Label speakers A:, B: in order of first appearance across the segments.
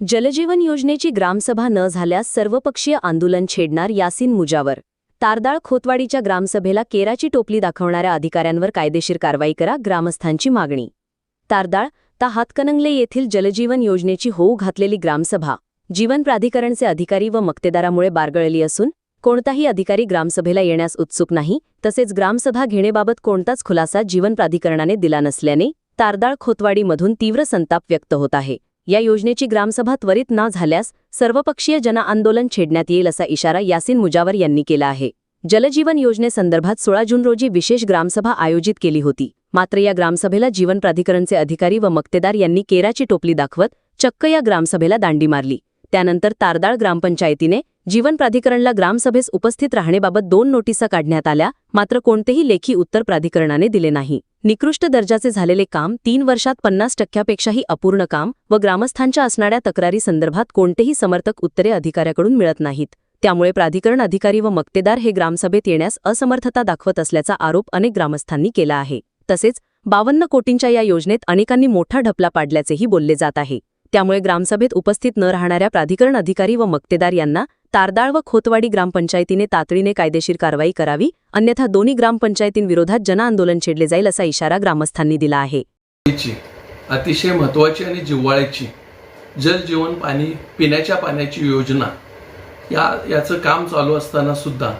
A: जलजीवन योजनेची ग्रामसभा न झाल्यास सर्वपक्षीय आंदोलन छेडणार यासिन मुजावर. तारदाळ खोतवाडीच्या ग्रामसभेला केराची टोपली दाखवणाऱ्या अधिकाऱ्यांवर कायदेशीर कारवाई करा ग्रामस्थांची मागणी. तारदाळ ता हातकणंगले येथील जलजीवन योजनेची होऊ घातलेली ग्रामसभा जीवन प्राधिकरणचे अधिकारी व मक्तेदारामुळे बारगळली असून कोणताही अधिकारी ग्रामसभेला येण्यास उत्सुक नाही तसेच ग्रामसभा घेण्याबाबत कोणताच खुलासा जीवन प्राधिकरणाने दिला नसल्याने तारदाळ खोतवाडीमधून तीव्र संताप व्यक्त होत आहे. या योजनेची ग्रामसभा त्वरित न झाल्यास सर्वपक्षीय जनआंदोलन छेडण्यात येईल असा इशारा यासीन मुजावर यांनी केला आहे. जलजीवन योजनेसंदर्भात सोळा जून रोजी विशेष ग्रामसभा आयोजित केली होती. मात्र या ग्रामसभेला जीवन प्राधिकरणचे अधिकारी व मक्तेदार यांनी केराची टोपली दाखवत चक्क या ग्रामसभेला दांडी मारली. त्यानंतर तारदाळ ग्रामपंचायतीने जीवन प्राधिकरणला ग्रामसभेस उपस्थित राहण्याबाबत दोन नोटिसा काढण्यात आल्या मात्र कोणतेही लेखी उत्तर प्राधिकरणाने दिले नाही. निकृष्ट दर्जाचे झालेले काम तीन वर्षात पन्नास टक्क्यापेक्षाही अपूर्ण काम व ग्रामस्थांच्या असणाऱ्या तक्रारी संदर्भात कोणतेही समर्थक उत्तरे अधिकाऱ्याकडून मिळत नाहीत. त्यामुळे प्राधिकरण अधिकारी व मक्तेदार हे ग्रामसभेत येण्यास असमर्थता दाखवत असल्याचा आरोप अनेक ग्रामस्थांनी केला आहे. तसेच बावन्न कोटींच्या या योजनेत अनेकांनी मोठा ढपला पाडल्याचेही बोलले जात आहे. त्यामुळे ग्रामसभेत उपस्थित न राहणाऱ्या प्राधिकरण अधिकारी व मक्तेदार यांना तारदाळ व खोतवाडी ग्रामपंचायतीने तातडीने कायदेशीर कारवाई करावी अन्यथा दोन्ही ग्रामपंचायतींविरोधात जनआंदोलन छेडले जाईल असा इशारा ग्रामस्थांनी दिला आहे.
B: अतिशय महत्त्वाची आणि जिव्हाळ्याची जल जीवन पाणी पिण्याच्या पाण्याची योजना या याचं काम चालू असताना सुद्धा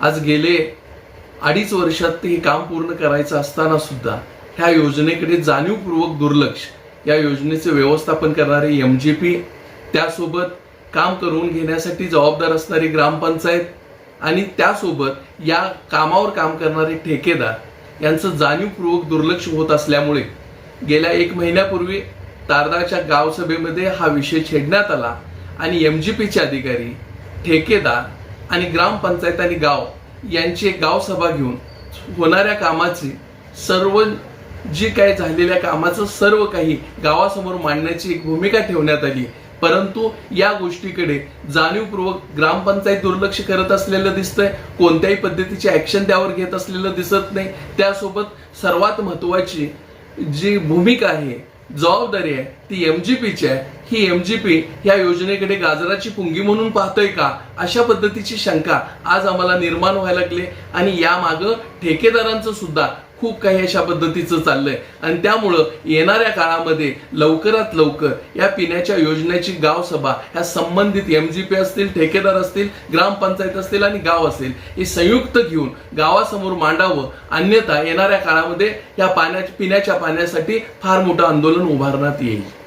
B: आज गेले अडीच वर्षात हे काम पूर्ण करायचं असताना सुद्धा ह्या योजनेकडे जाणीवपूर्वक दुर्लक्ष या योजनेचे व्यवस्थापन करणारे एम जी पी त्यासोबत काम करून घेण्यासाठी जबाबदार असणारी ग्रामपंचायत आणि त्यासोबत या कामावर काम करणारे ठेकेदार यांचं जाणीवपूर्वक दुर्लक्ष होत असल्यामुळे गेल्या एक महिन्यापूर्वी तारदाच्या गावसभेमध्ये हा विषय छेडण्यात आला आणि एम जी पीचे अधिकारी ठेकेदार आणि ग्रामपंचायत आणि गाव यांची एक गावसभा घेऊन होणाऱ्या कामाची सर्व जी काय झालेल्या कामाचं सर्व काही गावासमोर मांडण्याची एक भूमिका ठेवण्यात आली. परंतु या गोष्टीकडे जाणीवपूर्वक ग्रामपंचायत दुर्लक्ष करत असलेलं दिसतंय. कोणत्याही पद्धतीची ऍक्शन त्यावर घेत असलेलं दिसत नाही. त्यासोबत सर्वात महत्वाची जी भूमिका आहे जबाबदारी आहे ती एम जी पीची आहे. ही एम जी पी या योजनेकडे गाजराची पुंगी म्हणून पाहतोय का? अशा पद्धतीची शंका आज आम्हाला निर्माण व्हायला लागली. आणि यामागं ठेकेदारांचं सुद्धा खूप काही अशा पद्धतीचं चाललंय. आणि त्यामुळं येणाऱ्या काळामध्ये लवकरात लवकर या पिण्याच्या योजनेची गावसभा ह्या संबंधित एम जी पी असतील ठेकेदार असतील ग्रामपंचायत असतील आणि गाव असेल हे संयुक्त घेऊन गावासमोर मांडावं. अन्यथा येणाऱ्या काळामध्ये या पाण्या पिण्याच्या पाण्यासाठी फार मोठं आंदोलन उभारण्यात येईल.